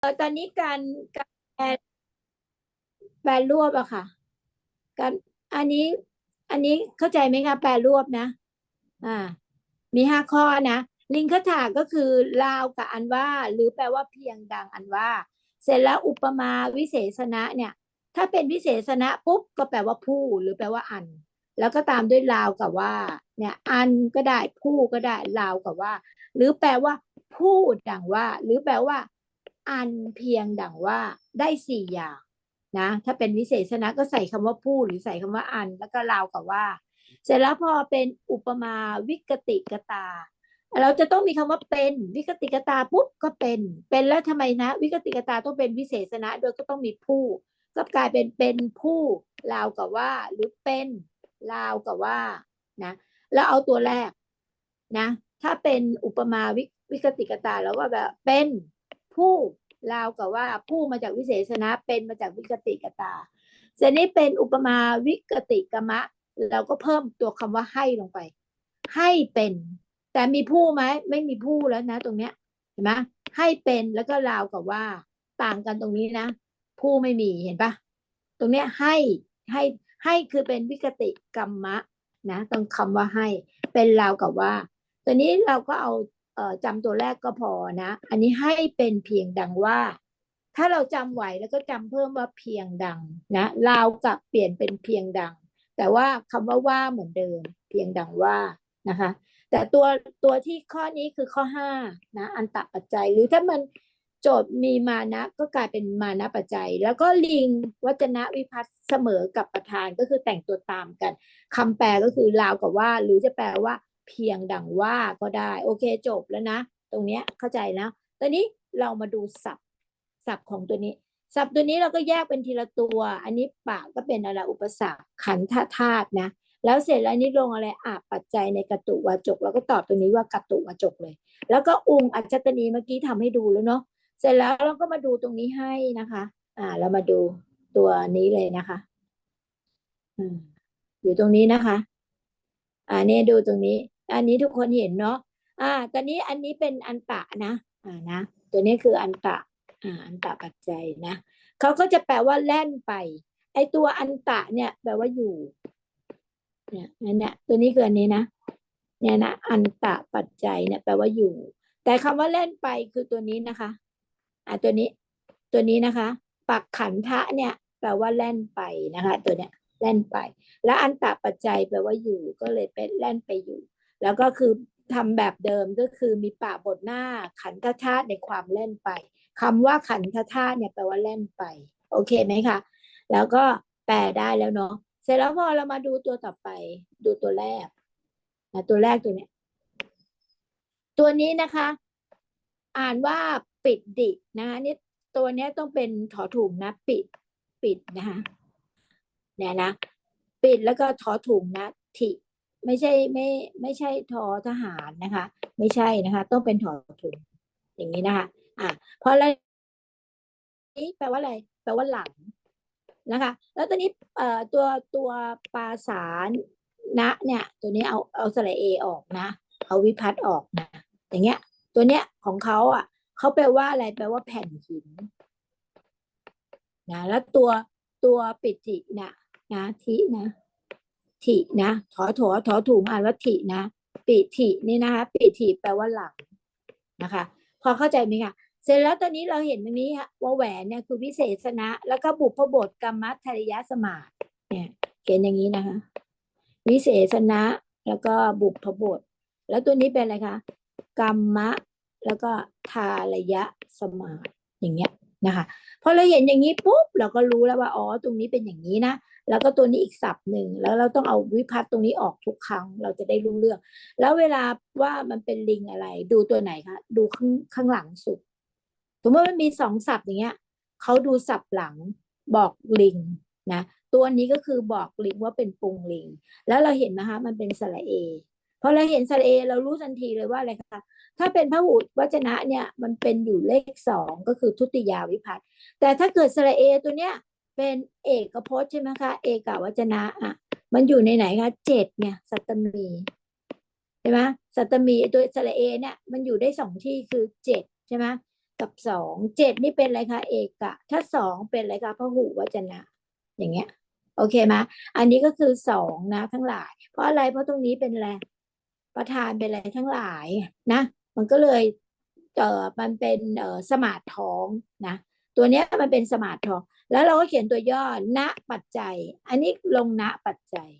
เออตอนนี้การการแปลแปลรวบอะค่ะ การอันนี้ อันนี้เข้าใจไหมคะแปลรวบนะ อ่า มีห้าข้อนะลิงคถาก็คือลาวกับอันว่า หรือแปลว่าเพียงดังอันว่า เสร็จแล้วอุปมาวิเศษณะเนี่ย ถ้าเป็นวิเศษณะปุ๊บก็แปลว่าผู้ หรือแปลว่าอัน แล้วก็ตามด้วยลาวกับว่า เนี่ย อันก็ได้ผู้ก็ได้ลาวกับว่า หรือแปลว่าพูดดังว่า หรือแปลว่า อันเพียงดังว่าได้สี่อย่างนะถ้าเป็นวิเศษณะก็ใส่คำว่าพูดหรือใส่คำว่าอันแล้วก็ลาวกับว่า เสร็จแล้วพอเป็นอุปมาวิกติกตา เราจะต้องมีคำว่าเป็นวิกติกตาปุ๊บก็เป็น เป็นแล้วทำไมนะ วิกติกตาต้องเป็นวิเศษณะโดยก็ต้องมีผู้ ก็กลายเป็นเป็นผู้ลาวกับว่า หรือเป็นลาวกับว่านะแล้วเอาตัวแรกนะ ถ้าเป็นอุปมาวิวิกติกตาแล้วก็แบบเป็น ผู้ลาวกับว่าผู้มาจากวิเศษณะเป็นมาจากวิกติกตาเสนี้เป็นอุปมาวิกติกมะ เราก็เพิ่มตัวคำว่าให้ลงไป ให้เป็น แต่มีผู้ไหมไม่มีผู้แล้วนะ ตรงเนี้ยเห็นไหมให้เป็นแล้วก็ราวกับว่า ต่างกันตรงนี้นะ ผู้ไม่มีเห็นปะตรงเนี้ยให้ให้ให้คือเป็นวิกติกรรมะนะตรงคำว่าให้เป็นราวกับว่าตัวนี้เราก็เอา จำตัวแรกก็พอนะ อันนี้ให้เป็นเพียงดังว่า ถ้าเราจำไหวแล้วก็จำเพิ่มว่าเพียงดังนะราวกับเปลี่ยนเป็นเพียงดัง แต่ว่าคำว่าว่าเหมือนเดิม เพียงดังว่านะคะ แต่ตัวตัวที่ข้อนี้คือข้อห้านะอันตะปัจจัยหรือถ้ามันโจทย์มีมานะก็กลายเป็นมานะปัจจัย แล้วก็ลิงวัจนะวิพัฒน์เสมอกับประธานก็คือแต่งตัวตามกันคำแปลก็คือราวกับว่า หรือจะแปลว่า เพียงดังว่าก็ได้โอเคจบแล้วนะ ตรงเนี้ยเข้าใจแล้วตอนนี้เรามาดูศัพท์ศัพท์ของตัวนี้ ศัพท์ตัวนี้เราก็แยกเป็นทีละตัว อันนี้ปากก็เป็นอะไรอุปสรรคขันธธาตุนะ แล้วเสร็จแล้วนี่ลงอะไรอาปัจจัยในกตุวาจกเราก็ตอบตัวนี้ว่ากตุวาจกเลย แล้วก็องค์อัจจตนีเมื่อกี้ทำให้ดูแล้วเนาะเสร็จแล้วเราก็มาดูตรงนี้ให้นะคะ อ่า เรามาดูตัวนี้เลยนะคะ อืมอยู่ตรงนี้นะคะ อ่าเนี่ยดูตรงนี้ อันนี้ทุกคนเห็นเนาะอ่าตอนนี้อันนี้เป็นอันตะนะอ่านะตัวนี้คืออันตะอ่าอันตะปัจจัยนะเขาก็จะแปลว่าแล่นไป ไอตัวอันตะเนี่ย แปลว่าอยู่เนี่ยนั่นเนี่ยตัวนี้คืออันนี้นะเนี่ยนะอันตะปัจจัยเนี่ยแปลว่าอยู่ แต่คำว่าเล่นไปคือตัวนี้นะคะอ่าตัวนี้ ตัวนี้นะคะปักขันทะเนี่ย แปลว่าแล่นไปนะคะ ตัวเนี้ยแล่นไป แล้วอันตะปัจจัยแปลว่าอยู่ก็เลยเป็นแล่นไปอยู่ แล้วก็คือทำแบบเดิมก็คือมีปะบทหน้าขันธธาตุในความเล่นไปคำว่าขันธธาตุเนี่ยแปลว่าเล่นไป โอเคไหมคะแล้วก็แปลได้แล้วเนาะเสร็จแล้วพอเรามาดูตัวต่อไป ดูตัวแรกนะตัวแรกตัวเนี้ยตัวนี้นะคะ อ่านว่าปิดดินะคะนี่ตัวนี้ต้องเป็นถอถุงนะ ปิดปิดนะคะเนี่ยนะ ปิดแล้วก็ถอถุงนะทิ ไม่ใช่ไม่ไม่ใช่ทอทหารนะคะ ไม่ใช่นะคะ ต้องเป็นถอถุงอย่างนี้นะคะ อะเพราะอะไรนี้แปลว่าอะไร แปลว่าหลังนะคะ แล้วตอนนี้เอ่อตัวตัวปาสารนะเนี่ย ตัวนี้เอาเอาสระเอออกนะ เอาวิพัฒน์ออกนะ อย่างเงี้ย ตัวเนี้ยของเขาอะเขาแปลว่าอะไรแปลว่าแผ่นหินนะแล้วตัวตัวปิตินะนะทินะ ทินะถอถอถอถุงอ่านว่าทินะปิตินี่นะคะปิติแปลว่าหลังนะคะ พอเข้าใจไหมคะเสร็จแล้วตอนนี้เราเห็นตรงนี้ฮะว่าแหวนเนี่ยคือวิเศษณะ แล้วก็บุพบทกรรมัทริยสมาสเนี่ยเขียนอย่างนี้นะคะ วิเศษณะแล้วก็บุพบท แล้วตัวนี้เป็นอะไรคะกรรมะ แล้วก็ทารยะสมาอย่างเงี้ย นะคะพอเราเห็นอย่างนี้ปุ๊บเราก็รู้แล้วว่าอ๋อตรงนี้เป็นอย่างนี้นะแล้วก็ตัวนี้อีกศัพท์หนึ่งแล้วเราต้องเอาวิพัฒน์ตรงนี้ออกทุกครั้งเราจะได้รู้เรื่องแล้วเวลาว่ามันเป็นลิงอะไร ดูตัวไหนคะดูข้างข้างหลังสุดสมมติมันมีสองศัพท์อย่างเงี้ยเขาดูศัพท์หลังบอกลิงนะตัวนี้ก็คือบอกลิงว่าเป็นปุงลิง แล้วเราเห็นนะคะมันเป็นสระเอ พอเราเห็นสระเอเรารู้ทันทีเลยว่าอะไรคะถ้าเป็นพระหุวัจนะเนี่ยมันเป็นอยู่เลขสองก็คือทุติยาวิพัฒน์แต่ถ้าเกิดสระเอตัวเนี้ยเป็นเอกพจน์ใช่ไหมคะเอกวัจนะอะมันอยู่ในไหนคะเจ็ดเนี่ยสัตตมีใช่ไหมสัตตมีตัวสระเอเนี่ยมันอยู่ได้สองที่คือเจ็ดใช่ไหมกับสองเจ็ดนี่เป็นอะไรคะเอกะ ถ้าสองเป็นอะไรคะพหูวจนะ อย่างเงี้ย โอเคไหมอันนี้ก็คือสองนะทั้งหลาย เพราะอะไรเพราะตรงนี้เป็นอะไร ประธานเป็นอะไรทั้งหลายนะ มันก็เลยเออมันเป็นเออสมาร์ทท้องนะ ตัวเนี้ยมันเป็นสมาร์ทท้อง แล้วเราก็เขียนตัวย่อณปัจจัย อันนี้ลงณปัจจัย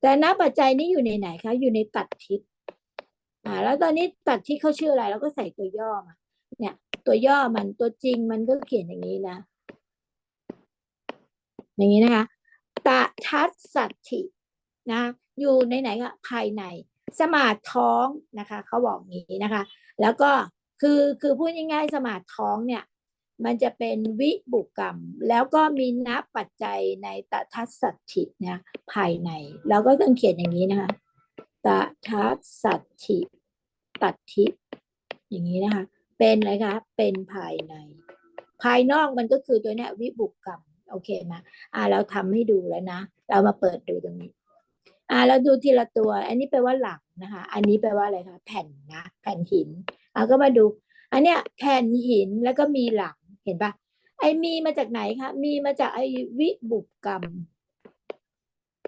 แต่ณปัจจัยนี้อยู่ในไหนคะอยู่ในตัดทิศอ่าแล้วตอนนี้ตัดทิศเขาชื่ออะไรเราก็ใส่ตัวย่อมาเนี่ยตัวย่อมันตัวจริงมันก็เขียนอย่างนี้นะ อย่างนี้นะคะตะทัศสัตถินะ อยู่ในไหนคะภายใน สมาร์ทท้องนะคะเขาบอกงี้นะคะ แล้วก็คือคือพูดง่ายๆสมาร์ทท้องเนี่ยมันจะเป็นวิบุกกรรม แล้วก็มีนับปัจจัยในตทัศสัตถินะภายใน เราก็ต้องเขียนอย่างนี้นะคะตทัศสัตถิตัดทิอย่างนี้นะคะ เป็นอะไรคะเป็นภายใน ภายนอกมันก็คือตัวเนี้ยวิบุกกรรม โอเคไหมอ่าเราทำให้ดูแล้วนะ เรามาเปิดดูตรงนี้ อ่าเราดูทีละตัว อันนี้แปลว่าหลังนะคะ อันนี้แปลว่าอะไรคะแผ่นนะแผ่นหินอ่าก็มาดู อันเนี้ยแผ่นหินแล้วก็มีหลังเห็นปะไอมีมาจากไหนคะมีมาจากไอวิบุกกรรม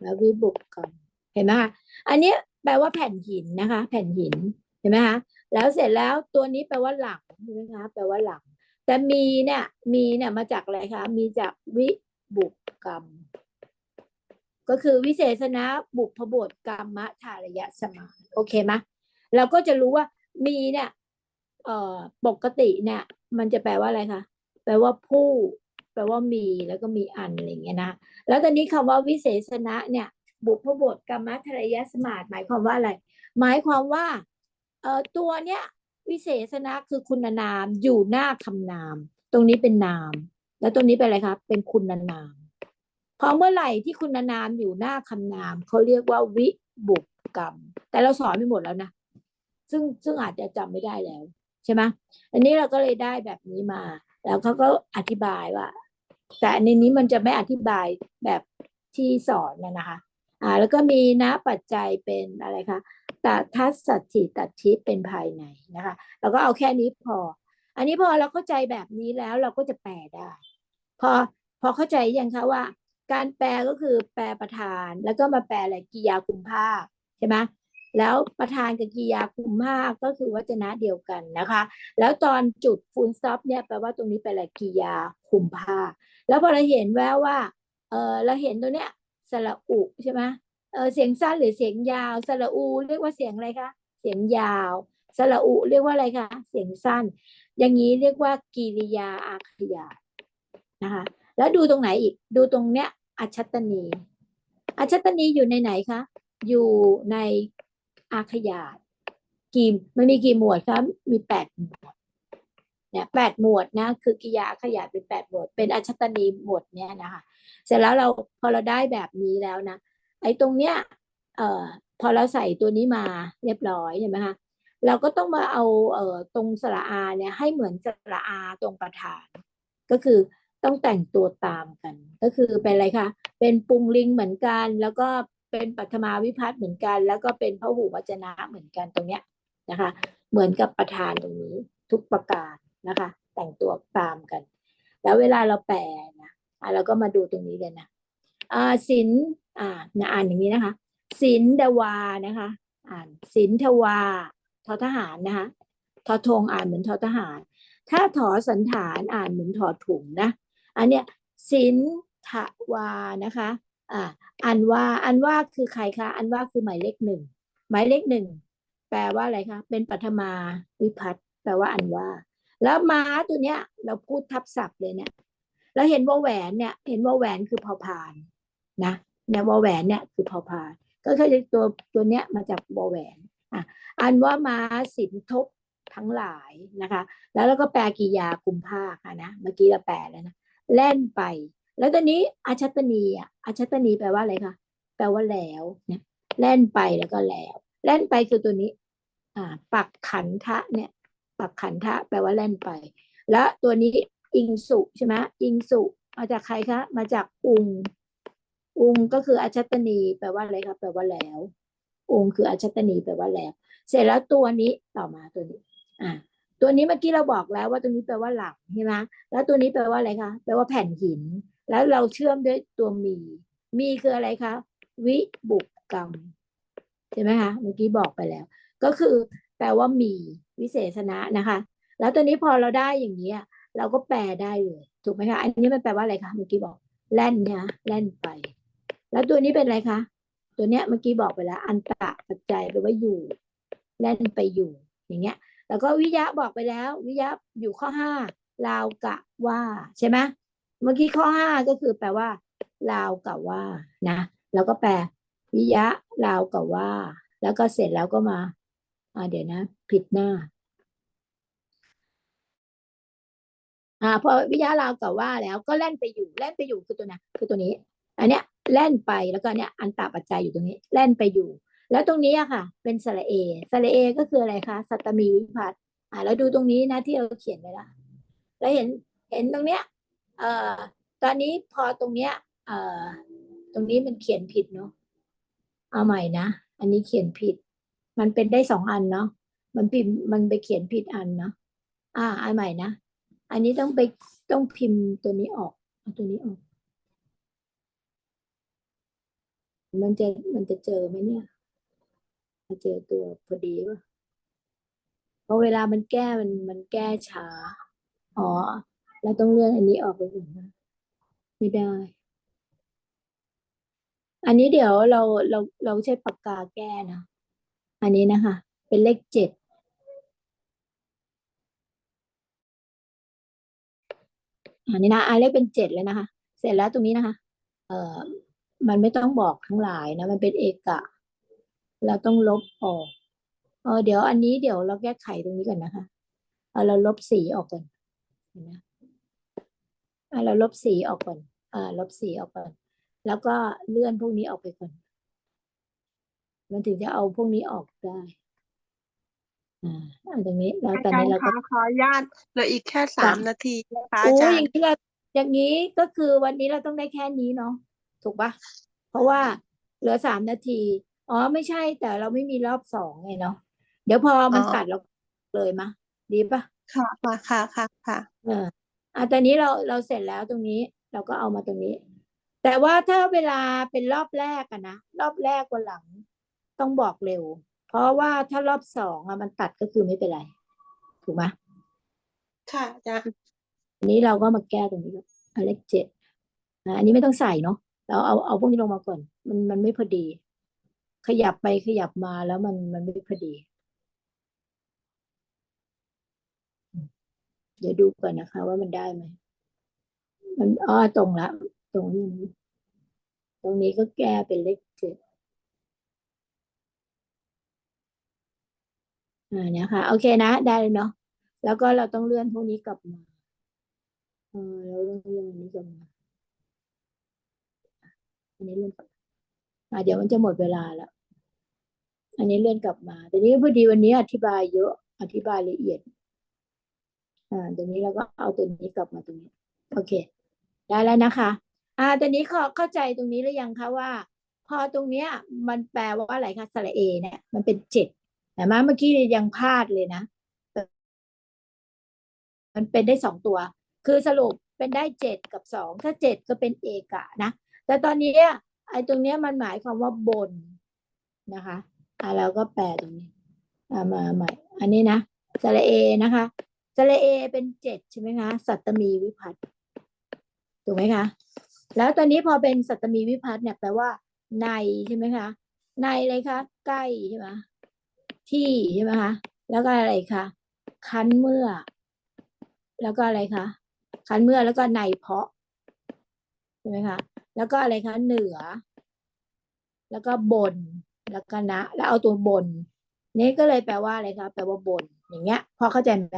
แล้ววิบุกกรรมเห็นไหมคะอันเนี้ยแปลว่าแผ่นหินนะคะ แผ่นหินเห็นไหมคะแล้วเสร็จแล้วตัวนี้แปลว่าหลังใช่ไหมคะแปลว่าหลัง แต่มีเนี่ยมีเนี่ยมาจากอะไรคะมีจากวิบุกกรรม ก็คือวิเศษณะบุพบทกรรมทารยะสมาโอเคไหมเราก็จะรู้ว่ามีเนี่ยเอ่อปกติเนี่ย มันจะแปลว่าอะไรคะแปลว่าผู้ แปลว่ามีแล้วก็มีอันอะไรเงี้ยนะแล้วตอนนี้คำว่าวิเศษณะเนี่ย บุพบทกรรมทารยะสมาหมายความว่าอะไร หมายความว่าเอ่อตัวเนี้ยวิเศษณะคือคุณนามอยู่หน้าคำนาม ตรงนี้เป็นนาม แล้วตรงนี้เป็นอะไรครับเป็นคุณนาม พอเมื่อไหร่ที่คุณนามอยู่หน้าคำนามเขาเรียกว่าวิบุกกรรม แต่เราสอนไปหมดแล้วนะซึ่งซึ่งอาจจะจำไม่ได้แล้วใช่ไหมอันนี้เราก็เลยได้แบบนี้มา แล้วเขาก็อธิบายว่า แต่ในนี้มันจะไม่อธิบายแบบที่สอนนะนะคะ อ่า แล้วก็มีนะปัจจัยเป็นอะไรคะตัทัศสัตถิตัดทิเป็นภายในนะคะเราก็เอาแค่นี้พอ อันนี้พอเราเข้าใจแบบนี้แล้วเราก็จะแปลได้ พอพอเข้าใจยังคะว่า การแปลก็คือแปลประธาน แล้วก็มาแปลอะไรกิยาคุมภาคใช่ไหมแล้วประธานกับกิยาคุมภาคก็คือวจนะเดียวกันนะคะ แล้วตอนจุดฟูลสต็อปเนี่ยแปลว่าตรงนี้เป็นอะไรกิยาคุมภาคแล้วพอเราเห็นแววว่าเออเราเห็นตัวเนี้ยสระอุใช่ไหมเออเสียงสั้นหรือเสียงยาวสระอูเรียกว่าเสียงอะไรคะเสียงยาวสระอุเรียกว่าอะไรคะเสียงสั้น อย่างนี้เรียกว่ากิริยาอาขยานะคะ แล้วดูตรงไหนอีก ดูตรงเนี้ยอัชตนี อัชตนีอยู่ในไหนคะ อยู่ในอาขยาตกี่มันมีกี่หมวดครับมีแปดหมวดเนี่ยแปดหมวดนะ คือกิยาขยาตเป็นแปดหมวด เป็นอัชตนีหมวดเนี้ยนะคะเสร็จแล้วเราพอเราได้แบบนี้แล้วนะ ไอ้ตรงเนี้ยเอ่อพอเราใส่ตัวนี้มาเรียบร้อยใช่ไหมคะเราก็ต้องมาเอาเอ่อตรงสระอาเนี่ยให้เหมือนสระอาตรงประธาน ก็คือ ต้องแต่งตัวตามกัน ก็คือเป็นอะไรคะเป็นปุงลิงเหมือนกัน แล้วก็เป็นปัทมาวิพัฒน์เหมือนกัน แล้วก็เป็นพระหูวจนะเหมือนกันตรงเนี้ยนะคะ เหมือนกับประธานตรงนี้ทุกประการนะคะ แต่งตัวตามกัน แล้วเวลาเราแปลนะอะเราก็มาดูตรงนี้เลยนะอ่าสินอ่าอ่านอย่างนี้นะคะสินดวานะคะ อ่านสินทวาทอทหารนะคะทอทงอ่านเหมือนทอทหาร ถ้าถอสันฐานอ่านเหมือนถอถุงนะ อันเนี้ยสินทวานะคะอ่าอันว่าอันว่าคือใครคะอันว่าคือหมายเลขหนึ่งหมายเลขหนึ่งแปลว่าอะไรคะเป็นปัทมาวิพัตน์แปลว่าอันว่า แล้วม้าตัวเนี้ย เราพูดทับศัพท์เลยเนี่ยแล้วเห็นว่าแหวนเนี่ย เห็นว่าแหวนคือพอพานนะเนี่ยวอแหวนเนี่ยคือพอพานก็คือตัวตัวเนี้ยมาจากวอแหวนอะอันว่าม้าสินทบทั้งหลายนะคะ แล้วเราก็แปลกิยากุมภาค่ะนะเมื่อกี้เราแปลแล้วนะ แล่นไป แล้วตอนนี้อาชัตนีอะอาชัตนีแปลว่าอะไรคะแปลว่าแล้วเนี่ยแล่นไปแล้วก็แล้ว แล่นไปคือตัวนี้อ่าปักขันทะเนี่ยปักขันทะ แปลว่าแล่นไป แล้วตัวนี้อิงสุใช่ไหมอิงสุมาจากใครคะ มาจากอุง อุงก็คืออาชัตนีแปลว่าอะไรครับแปลว่าแล้วอุงคืออาชัตนีแปลว่าแล้ว เสร็จแล้วตัวนี้ต่อมาตัวนี้ อ่า ตัวนี้เมื่อกี้เราบอกแล้วว่าตัวนี้แปลว่าหลังใช่ไหมแล้วตัวนี้แปลว่าอะไรคะแปลว่าแผ่นหิน แล้วเราเชื่อมด้วยตัวมี มีคืออะไรคะวิบุกกรรมใช่ไหมคะเมื่อกี้บอกไปแล้ว ก็คือแปลว่ามีวิเศษณะนะคะ แล้วตัวนี้พอเราได้อย่างนี้เราก็แปลได้เลยถูกไหมคะอันนี้มันแปลว่าอะไรคะเมื่อกี้บอกแล่นเนี่ยแล่นไป แล้วตัวนี้เป็นอะไรคะตัวเนี้ยเมื่อกี้บอกไปแล้ว อันตะปัจจัยแปลว่าอยู่ แล่นไปอยู่ อย่างเงี้ย แล้วก็วิยะบอกไปแล้ว วิยะอยู่ข้อห้าราวกะว่าใช่ไหมเมื่อกี้ข้อห้าก็คือแปลว่าลาวกะว่านะแล้วก็แปลวิยะลาวกะว่า แล้วก็เสร็จแล้วก็มาอ่าเดี๋ยวนะ ผิดหน้าอ่าพอวิยะลาวกะว่าแล้วก็แล่นไปอยู่แล่นไปอยู่คือตัวนคือตัวนี้ อันเนี้ยแล่นไปแล้วก็เนี้ยอันตาปัจจัยอยู่ตรงนี้ แล่นไปอยู่ แล้วตรงนี้อะค่ะ เป็นสระเอสระเอก็คืออะไรคะสัตมีวิพัฒน์อ่าแล้วดูตรงนี้นะที่เราเขียนไว้ละแล้วเห็นเห็นตรงเนี้ยเอ่อตอนนี้พอตรงเนี้ยเอ่อตรงนี้มันเขียนผิดเนาะเอาใหม่นะ อันนี้เขียนผิด มันเป็นได้สองอันเนาะมันพิมพ์มันไปเขียนผิดอันเนาะอ่าอันใหม่นะอันนี้ต้องไปต้องพิมพ์ตัวนี้ออกเอาตัวนี้ออก มันจะมันจะเจอไหมเนี่ย เจอตัวพอดีป่ะเพราะเวลามันแก้มันมันแก้ช้า อ๋อ เราต้องเลื่อนอันนี้ออกไปก่อนนะไม่ได้ อันนี้เดี๋ยวเราเราเราใช้ปากกาแก้นะ อันนี้นะคะ เป็นเลขเจ็ดอันนี้นะอันเลขเป็นเจ็ดเลยนะคะ เสร็จแล้วตรงนี้นะคะ เอ่อ มันไม่ต้องบอกทั้งหลายนะ มันเป็นเอกะ เราต้องลบออกเออเดี๋ยวอันนี้เดี๋ยวเราแก้ไขตรงนี้ก่อนนะคะเอาเราลบสีออกก่อนเห็นไหมอ่าเราลบสีออกก่อนอ่าลบสีออกก่อน แล้วก็เลื่อนพวกนี้ออกไปก่อน มันถึงจะเอาพวกนี้ออกได้อ่าอันตรงนี้แล้วอาตอนจารนี้ย์เราก็คะขออนุญาตเหลืออีกแค่สามนาทีนะคะอาโอ้จารอย่างย์นี้เราอย่างนี้ก็คือวันนี้เราต้องได้แค่นี้เนาะถูกปะเพราะว่าเหลือสามนาที อ๋อไม่ใช่แต่เราไม่มีรอบสองไงเนาะเดี๋ยวพอมันตัดเราเลยมะดีปะค่ะค่ะค่ะค่ะค่ะเอออะตอนนี้เราเราเสร็จแล้วตรงนี้เราก็เอามาตรงนี้ แต่ว่าถ้าเวลาเป็นรอบแรกอะนะรอบแรกวันหลังต้องบอกเร็ว เพราะว่าถ้ารอบสองอะมันตัดก็คือไม่เป็นไร ถูกไหมค่ะอาจารย์อันนี้เราก็มาแก้ตรงนี้ก่อนอันเลขเจ็ดอะอันนี้ไม่ต้องใส่เนาะเราเอาเอาพวกนี้ลงมาก่อน มันมันไม่พอดี ขยับไปขยับมาแล้วมันมันไม่พอดี เดี๋ยวดูก่อนนะคะ ว่ามันได้ไหมมันอ๋อตรงละ ตรงนี้ ตรงนี้ก็แก้เป็นเลขเจ็ดอ่าเนี่ยค่ะโอเคนะได้เลยเนาะแล้วก็เราต้องเลื่อนพวกนี้กลับมาเออเราต้องเลื่อนอันนี้กลับมาอันนี้เลื่อนกลับ อ่าเดี๋ยวมันจะหมดเวลาแล้ว อันนี้เลื่อนกลับมาแต่นี้พอดีวันนี้อธิบายเยอะอธิบายละเอียด อ่าตรงนี้เราก็เอาตัวนี้กลับมาตรงนี้ โอเค ได้แล้วนะคะ อ่าตอนนี้เข้าเข้าใจตรงนี้หรือยังคะว่า พอตรงเนี้ย มันแปลว่าอะไรคะสระเอเนี่ยมันเป็นเจ็ดแต่มาเมื่อกี้ยังพลาดเลยนะมันเป็นได้สองตัว คือสรุปเป็นได้เจ็ดกับสองถ้าเจ็ดก็เป็นเอกะนะ แต่ตอนนี้ ไอ้ตรงเนี้ยมันหมายความว่าบนนะคะอ่าเราก็แปลตรงนี้อ่ามาใหม่อันนี้นะสระเอนะคะสระเอเป็นเจ็ดใช่ไหมคะสัตตมีวิพัตน์ถูกไหมคะแล้วตอนนี้พอเป็นสัตตมีวิพัตน์เนี่ยแปลว่า ในใช่ไหมคะในอะไรคะใกล้ใช่ไหมที่ใช่ไหมคะแล้วก็อะไรคะคันเมื่อ แล้วก็อะไรคะคันเมื่อแล้วก็ในเพาะใช่ไหมคะ แล้วก็อะไรคะเหนือ แล้วก็บนแล้วก็นะ แล้วเอาตัวบน นี่ก็เลยแปลว่าอะไรคะแปลว่าบน อย่างเงี้ย พอเข้าใจไหม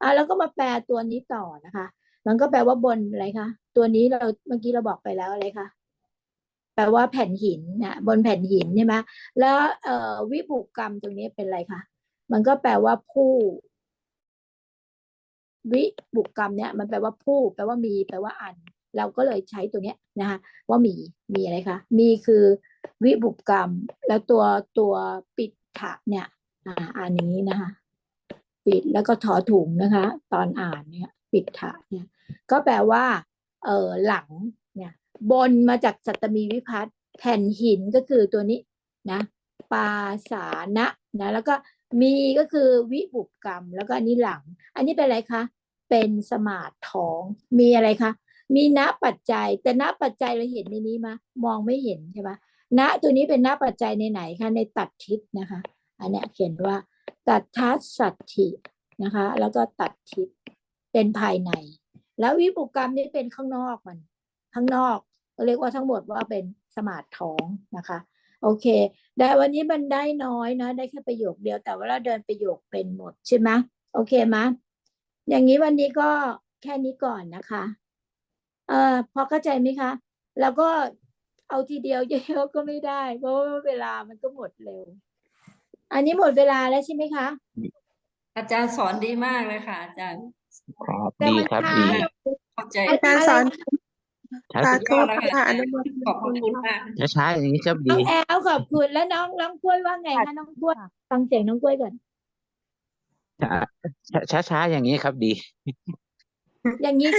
อะแล้วก็มาแปลตัวนี้ต่อนะคะ มันก็แปลว่าบนอะไรคะตัวนี้เราเมื่อกี้เราบอกไปแล้วอะไรคะแปลว่าแผ่นหินนะบนแผ่นหินใช่ไหมแล้วเอ่อวิบุกกรรมตรงนี้เป็นอะไรคะมันก็แปลว่าผู้ วิบุกกรรมเนี่ย มันแปลว่าผู้ แปลว่ามี แปลว่าอัน เราก็เลยใช้ตัวเนี้ยนะคะว่ามีมีอะไรคะมีคือวิบุกกรรม แล้วตัวตัวปิดถะเนี่ยอ่าอันนี้นะคะ ปิดแล้วก็ถอถุงนะคะ ตอนอ่านเนี่ย ปิดถาเนี่ย ก็แปลว่า เออหลังเนี่ยบนมาจากสัตมีวิพัฒน์แผ่นหินก็คือตัวนี้นะปาสานะนะ แล้วก็มีก็คือวิบุกกรรม แล้วก็อันนี้หลัง อันนี้เป็นอะไรคะเป็นสมาธท้องมีอะไรคะ มีณปัจจัย แต่ณปัจจัยเราเห็นในนี้มะมองไม่เห็นใช่ปะณตัวนี้เป็นณปัจจัยในไหนคะในตัดทิศนะคะ อันเนี้ยเขียนว่า ตัดทัศสัตถินะคะ แล้วก็ตัดทิศเป็นภายใน แล้ววิปุกรรมนี่เป็นข้างนอกมัน ข้างนอกเรียกว่าทั้งหมดว่าเป็นสมาธิท้องนะคะโอเคแต่วันนี้มันได้น้อยนะ ได้แค่ประโยคเดียว แต่ว่าเราเดินประโยคเป็นหมดใช่ไหมโอเคไหมอย่างนี้วันนี้ก็แค่นี้ก่อนนะคะ อ่อพอเข้าใจไหมคะ แล้วก็เอาทีเดียวเยอะๆก็ไม่ได้ เพราะว่าเวลามันก็หมดเร็ว อันนี้หมดเวลาแล้วใช่ไหมคะ อาจารย์สอนดีมากเลยค่ะ อาจารย์ครับแต่ดีมันครับช้าดีหน่อยเข้าใจอาจารย์สอนช้าสาสุดธุค่ะอนุโมทขอบพระคุณมากช้าช้าๆอย่างนี้ครับน้ดีองแอลขอบคุณแล้วน้องน้องกล้วยว่าไงคะน้องกล้วยฟังเสียงน้องกล้วยก่อนช้าช้าช้าๆอย่างนี้ครับดี อย่างนี้